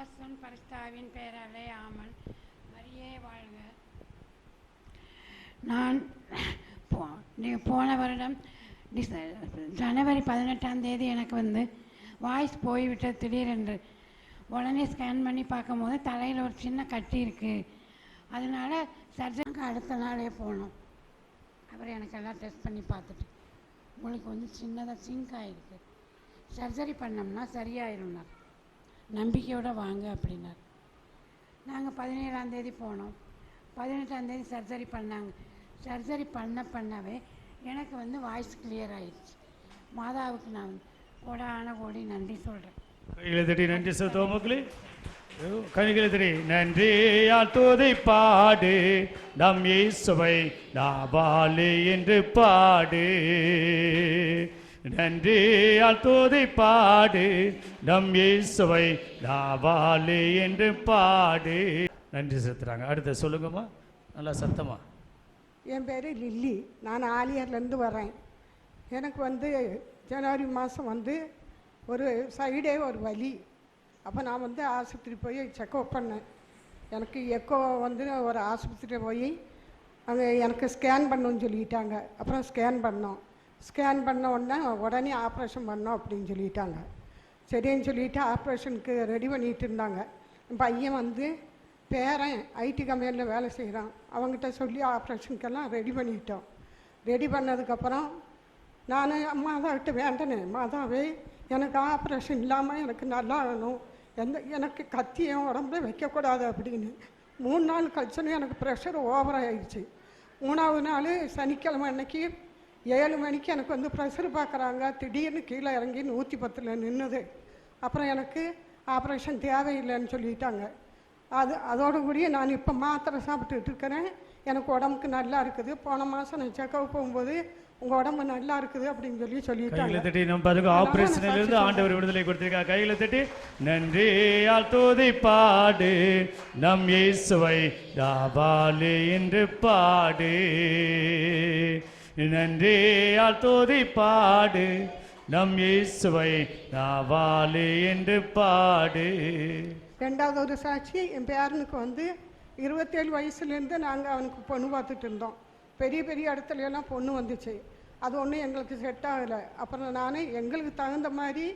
பிதாசன் பரிஸ்தாவின் பெயராலே ஆமன் மரியே வாழ்க. நான் போ நீ- போன வருடம் டிச ஜனவரி பதினெட்டாம் தேதி எனக்கு வந்து வாய்ஸ் போய்விட்டது திடீரென்று. உடனே ஸ்கேன் பண்ணி பார்க்கும்போது தலையில் ஒரு சின்ன கட்டி இருக்குது அதனால் சர்ஜனுக்கு அடுத்த நாளே போனோம் அப்புறம் எனக்கு எல்லாம் டெஸ்ட் பண்ணி பார்த்துட்டு. உங்களுக்கு வந்து சின்னதாக சிங்க் ஆகிருக்கு சர்ஜரி பண்ணோம்னா சரியாயிரும்னார். நம்பிக்கையோடு வாங்க அப்படின்னார். நாங்கள் பதினேழாம் தேதி போனோம். பதினெட்டாம் தேதி சர்ஜரி பண்ணாங்க. சர்ஜரி பண்ண பண்ணவே எனக்கு வந்து வாய்ஸ் கிளியர் ஆயிடுச்சு. மாதாவுக்கு நான் கோடான கோடி நன்றி சொல்கிறேன் கைகளை தட்டி நன்றி செலுத்துவோம் மக்களே. கைகளை தட்டி நன்றியால் தூதை பாடு. நம் இயேசுவை நாபாலே என்று பாடு. நன்றியால் தூதை பாடு. நம் இயேசுவை நாபாலே என்று பாடு. நன்றி செலுத்துறாங்க. அடுத்த சொல்லுங்கம்மா. நல்லா சத்தமா. என் பேர் லில்லி. நான் ஆலியர்லேருந்து வரேன் எனக்கு வந்து ஜனவரி மாதம் வந்து ஒரு சைடே ஒரு வலி. அப்போ நான் வந்து ஆஸ்பத்திரி போய் செக்அப் பண்ணேன். எனக்கு எக்கோ வந்து ஒரு ஆஸ்பத்திரியில் போய் அங்கே எனக்கு ஸ்கேன் பண்ணுன்னு சொல்லிட்டாங்க. அப்புறம் ஸ்கேன் பண்ணோம். ஸ்கேன் பண்ண உடனே உடனே ஆப்ரேஷன் பண்ணோம் அப்படின்னு சொல்லிட்டாங்க. சரின்னு சொல்லிட்டு ஆப்ரேஷனுக்கு ரெடி பண்ணிட்டு இருந்தாங்க. என் பையன் வந்து பேரன் ஐடி கம்பெனியில் வேலை செய்கிறான் அவங்ககிட்ட சொல்லி ஆப்ரேஷனுக்கெல்லாம் ரெடி பண்ணிட்டோம். ரெடி பண்ணதுக்கப்புறம் நான் மாதாவிட்ட வேண்டனேன் மாதாவே எனக்கு ஆப்ரேஷன் இல்லாமல் எனக்கு நல்லா ஆகணும். எந்த எனக்கு கத்தியும் உடம்புல வைக்கக்கூடாது அப்படின்னு. மூணு நாள் கழிச்சுன்னு எனக்கு ப்ரெஷர் ஓவர் ஆயிடுச்சு. மூணாவது நாள் சனிக்கிழமை அன்னைக்கு ஏழு மணிக்கு எனக்கு வந்து ப்ரெஷர் பார்க்குறாங்க. திடீர்னு கீழே இறங்கி நூற்றி பத்தில் நின்றுது அப்புறம் எனக்கு ஆப்ரேஷன் தேவையில்லைன்னு சொல்லிட்டாங்க. அது அதோட கூடிய நான் இப்போ மாத்திரை சாப்பிட்டுட்டு இருக்கிறேன். எனக்கு உடம்புக்கு நல்லா இருக்குது. போன மாதம் நான் செக்கப் போகும்போது உங்கள் உடம்பு நல்லா இருக்குது அப்படின்னு சொல்லி சொல்லிட்டாங்க. தட்டி நம்ம பாருங்க. ஆபரேஷனில் இருந்து ஆண்டவர் விடுதலை கொடுத்திருக்கா கைகளை தட்டி நன்றியால் தூதை பாடு நம் இயேசுவை தாபாலே என்று பாடு. நன்றியால் தூதை பாடு நம் இயேசுவை தாபாலே என்று பாடு. ரெண்டாவது ஒரு சாட்சி என் பேரனுக்கு வந்து இருபத்தேழு வயசுலேருந்து நாங்கள் அவனுக்கு பொண்ணு பார்த்துட்டு இருந்தோம். பெரிய பெரிய இடத்துல எல்லாம் பொண்ணு வந்துச்சு. அது ஒன்றும் எங்களுக்கு செட் ஆகலை. அப்புறம் நான் எங்களுக்கு தகுந்த மாதிரி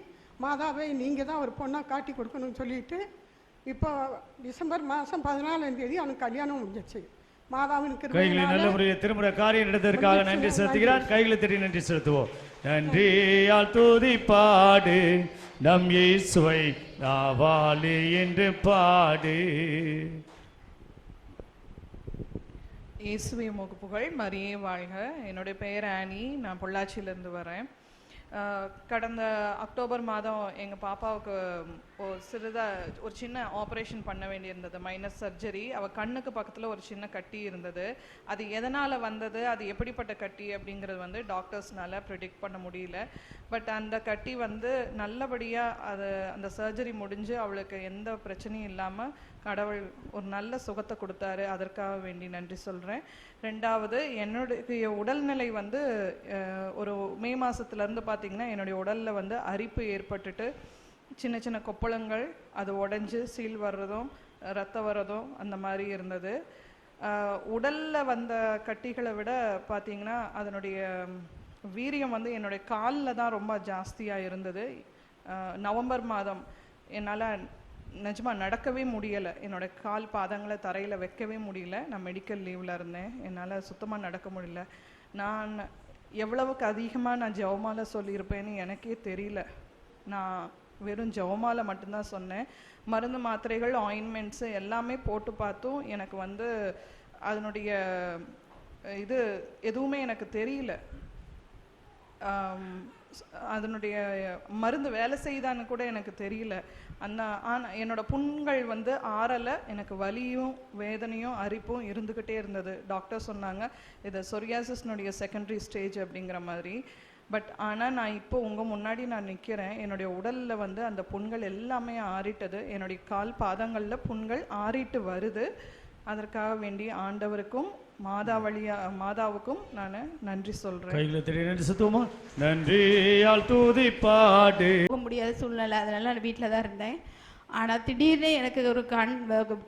மாதாவை நீங்கள் தான் ஒரு பொண்ணாக காட்டி கொடுக்கணும்னு சொல்லிட்டு இப்போ டிசம்பர் மாதம் பதினாலாம் தேதி அவனுக்கு கல்யாணம் முடிஞ்சிச்சு. மாதாவின் கைகளை நல்ல முறையில் திருமுறை காரியம் நடந்ததற்காக நன்றி செலுத்துகிறான். கைகளை தட்டி நன்றி செலுத்துவோம். நன்றியால் தூதி பாடு நம் இயேசுவை நாவாலே என்று பாடு. இயேசுவை உமக்கு புகழ் மரியே வாழ்க. என்னுடைய பெயர் ஆனி. நான் பொள்ளாச்சியிலேருந்து வரேன். கடந்த அக்டோபர் மாதம் எங்கள் பாப்பாவுக்கு ஒரு சிறிதாக ஒரு சின்ன ஆப்ரேஷன் பண்ண வேண்டியிருந்தது. மைனஸ் சர்ஜரி அவள் கண்ணுக்கு பக்கத்தில் ஒரு சின்ன கட்டி இருந்தது. அது எதனால் வந்தது? அது எப்படிப்பட்ட கட்டி அப்படிங்கிறது வந்து டாக்டர்ஸ்னால ப்ரிடிக்ட் பண்ண முடியல. பட் அந்த கட்டி வந்து நல்லபடியாக அது அந்த சர்ஜரி முடிஞ்சு அவளுக்கு எந்த பிரச்சனையும் இல்லாமல் கடவுள் ஒரு நல்ல சுகத்தை கொடுத்தாரு. அதற்காக வேண்டி நன்றி சொல்கிறேன் ரெண்டாவது என்னுடைய உடல்நிலை வந்து ஒரு மே மாதத்துலேருந்து பார்த்தீங்கன்னா என்னுடைய உடலில் வந்து அரிப்பு ஏற்பட்டுட்டு சின்ன சின்ன கொப்பளங்கள் அது உடைஞ்சு சீல் வர்றதும் ரத்தம் வர்றதும் அந்த மாதிரி இருந்தது. உடலில் வந்த கட்டிகளை விட பார்த்தீங்கன்னா அதனுடைய வீரியம் வந்து என்னுடைய காலில் தான் ரொம்ப ஜாஸ்தியாக இருந்தது. நவம்பர் மாதம் என்னால் நிஜமாக நடக்கவே முடியலை. என்னோட கால் பாதங்களை தரையில் வைக்கவே முடியல. நான் மெடிக்கல் லீவில் இருந்தேன். என்னால் சுத்தமாக நடக்க முடியல. நான் எவ்வளவுக்கு அதிகமாக நான் ஜெவமால சொல்லியிருப்பேன்னு எனக்கே தெரியல. நான் வெறும் ஜவமால மட்டும்தான் சொன்னேன். மருந்து மாத்திரைகள் ஆயின்மெண்ட்ஸு எல்லாமே போட்டு பார்த்தும் எனக்கு வந்து அதனுடைய இது எதுவுமே எனக்கு தெரியல. அதனுடைய மருந்து வேலை செய்தான்னு கூட எனக்கு தெரியல. அந்த ஆனால் என்னோட புண்கள் வந்து ஆறலை எனக்கு வலியும் வேதனையும் அரிப்பும் இருந்துக்கிட்டே இருந்தது. டாக்டர் சொன்னாங்க இது சொரியாசிஸ்னுடைய செகண்டரி ஸ்டேஜ் அப்படிங்கிற மாதிரி. பட் ஆனால் நான் இப்போ உங்கள் முன்னாடி நான் நிற்கிறேன் என்னுடைய உடலில் வந்து அந்த புண்கள் எல்லாமே ஆறிட்டது. என்னுடைய கால் பாதங்களில் புண்கள் ஆறிட்டு வருது. அதற்காக வேண்டி ஆண்டவருக்கும் மாதா வழியா மாதாவுக்கும் நான் நன்றி தட்டி நன்றி செலுத்துவோமா? நன்றியால் தூதி பாடு. போக முடியாத சூழ்நிலை. அதனால நான் வீட்டில் தான் இருந்தேன். ஆனால் திடீர்னு எனக்கு ஒரு கண்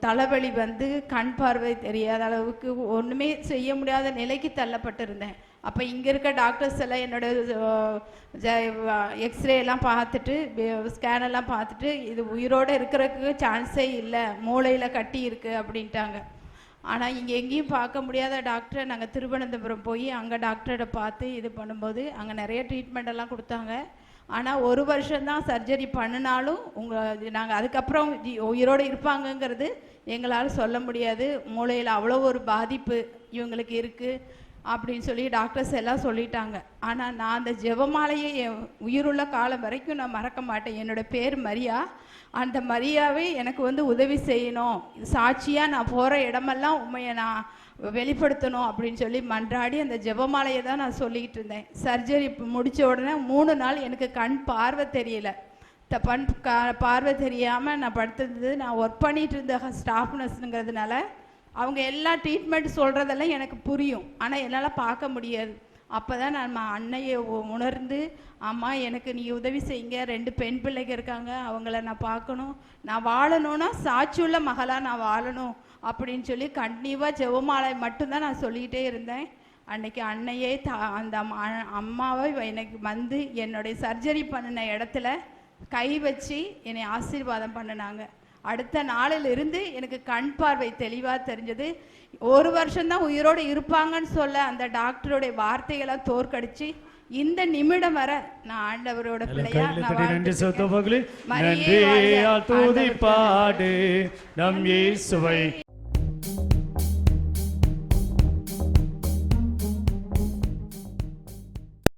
தலைவலி வந்து கண் பார்வை தெரியாத அளவுக்கு ஒன்றுமே செய்ய முடியாத நிலைக்கு தள்ளப்பட்டிருந்தேன். அப்போ இங்கே இருக்க டாக்டர்ஸ் எல்லாம் என்னோட எக்ஸ்ரே எல்லாம் பார்த்துட்டு ஸ்கேன் எல்லாம் பார்த்துட்டு இது உயிரோடு இருக்கிறதுக்கு சான்ஸே இல்லை மூளையில் கட்டி இருக்குது அப்படின்ட்டாங்க. ஆனால் இங்கே எங்கேயும் பார்க்க முடியாத டாக்டரை நாங்கள் திருவனந்தபுரம் போய் அங்கே டாக்டரை பார்த்து இது பண்ணும்போது அங்கே நிறைய ட்ரீட்மெண்ட் எல்லாம் கொடுத்தாங்க. ஆனால் ஒரு வருஷம்தான் சர்ஜரி பண்ணினாலும் உங்கள் நாங்கள் அதுக்கப்புறம் உயிரோடு இருப்பாங்கங்கிறது எங்களால் சொல்ல முடியாது. மூளையில் அவ்வளோ ஒரு பாதிப்பு இவங்களுக்கு இருக்குது அப்படின்னு சொல்லி டாக்டர்ஸ் எல்லாம் சொல்லிட்டாங்க. ஆனால் நான் அந்த ஜெபமாலையை என் உயிருள்ள காலம் வரைக்கும் நான் மறக்க மாட்டேன். என்னோட பேர் மரியா. அந்த மரியாவை எனக்கு வந்து உதவி செய்யணும். சாட்சியாக நான் போகிற இடமெல்லாம் உண்மையை நான் வெளிப்படுத்தணும் அப்படின்னு சொல்லி மன்றாடி அந்த ஜெபமாலையை தான் நான் சொல்லிக்கிட்டு இருந்தேன். சர்ஜரி முடித்த உடனே மூணு நாள் எனக்கு கண் பார்வை தெரியல. த பண் பார்வை தெரியாமல் நான் படுத்திருந்தது. நான் ஒர்க் பண்ணிகிட்டு இருந்த ஸ்டாஃப் நர்ஸுங்கிறதுனால அவங்க எல்லா ட்ரீட்மெண்ட் சொல்கிறதெல்லாம் எனக்கு புரியும். ஆனால் என்னால் பார்க்க முடியாது. அப்போ தான் நான் அன்னையை உணர்ந்து அம்மா எனக்கு நீ உதவி செய்யுங்க. ரெண்டு பெண் பிள்ளைங்க இருக்காங்க. அவங்கள நான் பார்க்கணும். நான் வாழணும்னா சாட்சியுள்ள மகளாக நான் வாழணும் அப்படின்னு சொல்லி கண்டிப்பாக ஜெவமாலை மட்டும்தான் நான் சொல்லிக்கிட்டே இருந்தேன். அன்னைக்கு அன்னையே தா அந்த அம்மா- அம்மாவை எனக்கு வந்து என்னுடைய சர்ஜரி பண்ணின இடத்துல கை வச்சு என்னை ஆசீர்வாதம் பண்ணினாங்க. அடுத்த நாளில் இருந்து எனக்கு கண் பார்வை தெளிவாக தெரிஞ்சது. ஒரு வருஷம்தான் உயிரோடு இருப்பாங்கன்னு சொல்ல அந்த டாக்டருடைய வார்த்தைகளை தோற்கடிச்சு இந்த நிமிடம் வரை நான் ஆண்டவரோட பிள்ளையா நன்றி. துதி பாடு நம் இயேசுவை